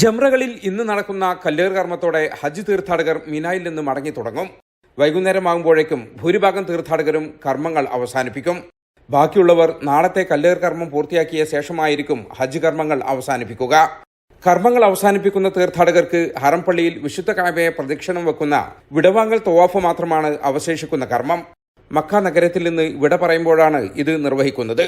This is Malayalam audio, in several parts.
ജംറകളിൽ ഇന്ന് നടക്കുന്ന കല്ലേർ കർമ്മത്തോടെ ഹജ്ജ് തീർത്ഥാടകർ മിനായിൽ നിന്ന് മടങ്ങി തുടങ്ങും. വൈകുന്നേരമാകുമ്പോഴേക്കും ഭൂരിഭാഗം തീർത്ഥാടകരും കർമ്മങ്ങൾ അവസാനിപ്പിക്കും. ബാക്കിയുള്ളവർ നാളത്തെ കല്ലേർ കർമ്മം പൂർത്തിയാക്കിയ ശേഷമായിരിക്കും ഹജ്ജ് കർമ്മങ്ങൾ അവസാനിപ്പിക്കുക. കർമ്മങ്ങൾ അവസാനിപ്പിക്കുന്ന തീർത്ഥാടകർക്ക് ഹറംപള്ളിയിൽ വിശുദ്ധ കാബയെ പ്രദക്ഷിണം വെക്കുന്ന വിടവാങ്ങൽ തോവാഫ് മാത്രമാണ് അവശേഷിക്കുന്ന കർമ്മം. മക്ക നഗരത്തിൽ നിന്ന് വിട പറയുമ്പോഴാണ് ഇത് നിർവഹിക്കുന്നത്.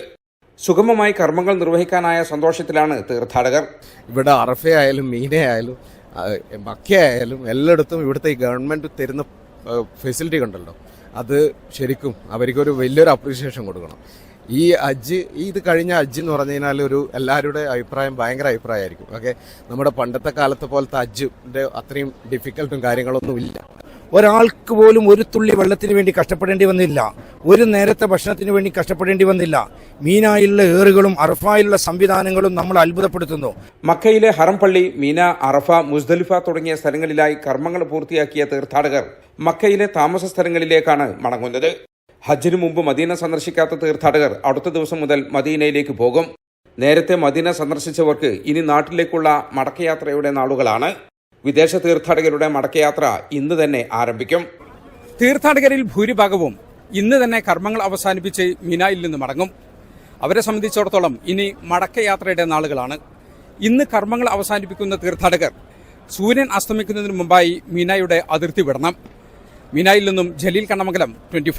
സുഗമമായി കർമ്മങ്ങൾ നിർവഹിക്കാനായ സന്തോഷത്തിലാണ് തീർത്ഥാടകർ. ഇവിടെ അറഫയായാലും മീനയായാലും മക്കയായാലും എല്ലായിടത്തും ഇവിടുത്തെ ഈ ഗവൺമെന്റ് തരുന്ന ഫെസിലിറ്റി കണ്ടല്ലോ അത് ശരിക്കും അവർക്കൊരു വലിയൊരു അപ്രീസിയേഷൻ കൊടുക്കണം. ഈ അജ്ജ് ഇത് കഴിഞ്ഞ അജ്ജ് എന്ന് പറഞ്ഞു കഴിഞ്ഞാൽ ഒരു എല്ലാവരുടെ അഭിപ്രായം ഭയങ്കര അഭിപ്രായമായിരിക്കും. ഓക്കെ? നമ്മുടെ പണ്ടത്തെ കാലത്തെ പോലത്തെ അജ്ജിന്റെ അത്രയും ഡിഫിക്കൽട്ടും കാര്യങ്ങളൊന്നും ഇല്ല. ഒരാൾക്ക് പോലും ഒരു തുള്ളി വെള്ളത്തിന് വേണ്ടി കഷ്ടപ്പെടേണ്ടി വന്നില്ല. ഒരു നേരത്തെ ഭക്ഷണത്തിന് വേണ്ടി കഷ്ടപ്പെടേണ്ടി വന്നില്ല. മീനായുള്ള ഏറുകളും അറഫായിലുള്ള സംവിധാനങ്ങളും നമ്മൾ അത്ഭുതപ്പെടുത്തുന്നു. മക്കയിലെ ഹറംപള്ളി മീന അറഫ മുസ്ദലിഫ തുടങ്ങിയ സ്ഥലങ്ങളിലായി കർമ്മങ്ങൾ പൂർത്തിയാക്കിയ തീർത്ഥാടകർ മക്കയിലെ താമസ സ്ഥലങ്ങളിലേക്കാണ് മടങ്ങുന്നത്. ഹജ്ജിനു മുമ്പ് മദീന സന്ദർശിക്കാത്ത തീർത്ഥാടകർ അടുത്ത ദിവസം മുതൽ മദീനയിലേക്ക് പോകും. നേരത്തെ മദീന സന്ദർശിച്ചവർക്ക് ഇനി നാട്ടിലേക്കുള്ള മടക്കയാത്രയുടെ നാളുകളാണ്. വിദേശ തീർത്ഥാടകരുടെ മടക്കയാത്ര ഇന്ന് തന്നെ ആരംഭിക്കും. തീർത്ഥാടകരിൽ ഭൂരിഭാഗവും ഇന്ന് തന്നെ കർമ്മങ്ങൾ അവസാനിപ്പിച്ച് മിനായിൽ നിന്ന് മടങ്ങും. അവരെ സംബന്ധിച്ചിടത്തോളം ഇനി മടക്കയാത്രയുടെ നാളുകളാണ്. ഇന്ന് കർമ്മങ്ങൾ അവസാനിപ്പിക്കുന്ന തീർത്ഥാടകർ സൂര്യൻ അസ്തമിക്കുന്നതിന് മുമ്പായി മീനായുടെ അതിർത്തി വിടണം. മീനായിൽ നിന്നും ജലീൽ കണ്ണമംഗലം ട്വന്റി